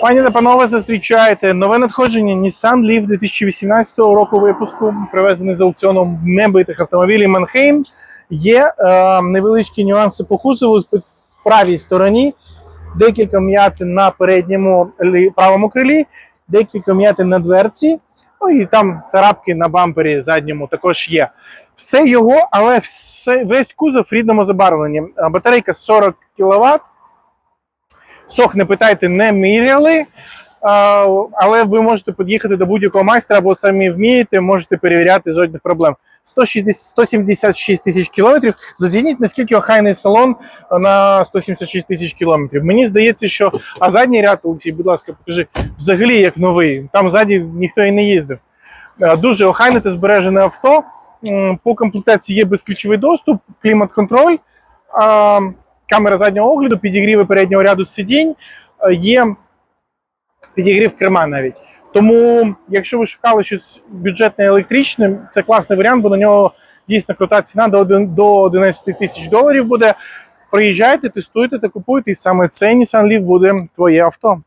Пані та панове, зустрічаєте нове надходження Nissan Leaf 2018 року випуску, привезений з аукціону небитих автомобілів Манхейм. Є е, невеличкі нюанси по кузову в правій стороні, декілька м'ятин на передньому правому крилі, декілька м'ятин на дверці. Ну і там царапки на бампері задньому також є. Все його, але все, весь кузов в рідному забарвленні. Батарейка 40 кВт. Сох, не питайте, не міряли. Але ви можете під'їхати до будь-якого майстра або самі вмієте, можете перевіряти жодних проблем. 160, 176 тисяч кілометрів. Зацініть, наскільки охайний салон на 176 тисяч кілометрів. Мені здається, що а задній ряд, Олексій, будь ласка, покажи, взагалі як новий. Там ззаді ніхто і не їздив. Е, Дуже охайне та збережене авто. По комплектації є безключовий доступ, клімат-контроль, камера заднього огляду, підігріви переднього ряду сидінь, е, є підігрів керма навіть. Тому, якщо ви шукали щось бюджетне електричне, це класний варіант, бо на нього дійсно крута ціна до один- до 11 тисяч доларів буде. Приїжджайте, тестуйте та купуйте, і саме цей Nissan Leaf буде твоє авто.